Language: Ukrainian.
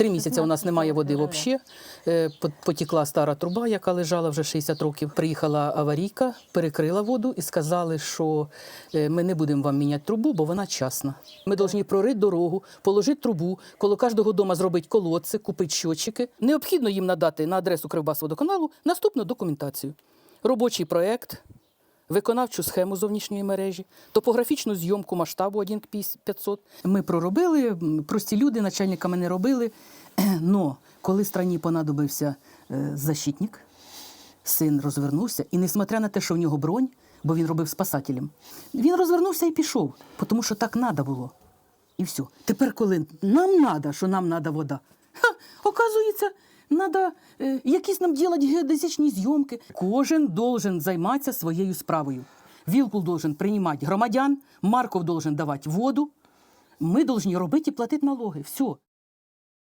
Три місяці у нас немає води взагалі. Потекла стара труба, яка лежала вже 60 років. Приїхала аварійка, перекрила воду і сказали, що е, ми не будемо вам міняти трубу, бо вона часна. Ми повинні прорити дорогу, положити трубу, коло кожного дома зробити колодці, купити щотчики. Необхідно їм надати на адресу Кривбасводоканалу наступну документацію. Робочий проект, виконавчу схему зовнішньої мережі, топографічну зйомку масштабу 1 к 500. Ми проробили, прості люди, начальниками не робили. Но коли страні понадобився е, защитник, син розвернувся, і несмотря на те, що в нього бронь, бо він робив спасателем, він розвернувся і пішов, тому що так треба було. І все. Тепер, коли нам треба, що нам треба вода, ха, оказується, треба е, якісь нам робити геодезичні зйомки. Кожен должен займатися своєю справою. Вілкул должен приймати громадян, Марков должен давати воду. Ми повинні робити і платити налоги. Все.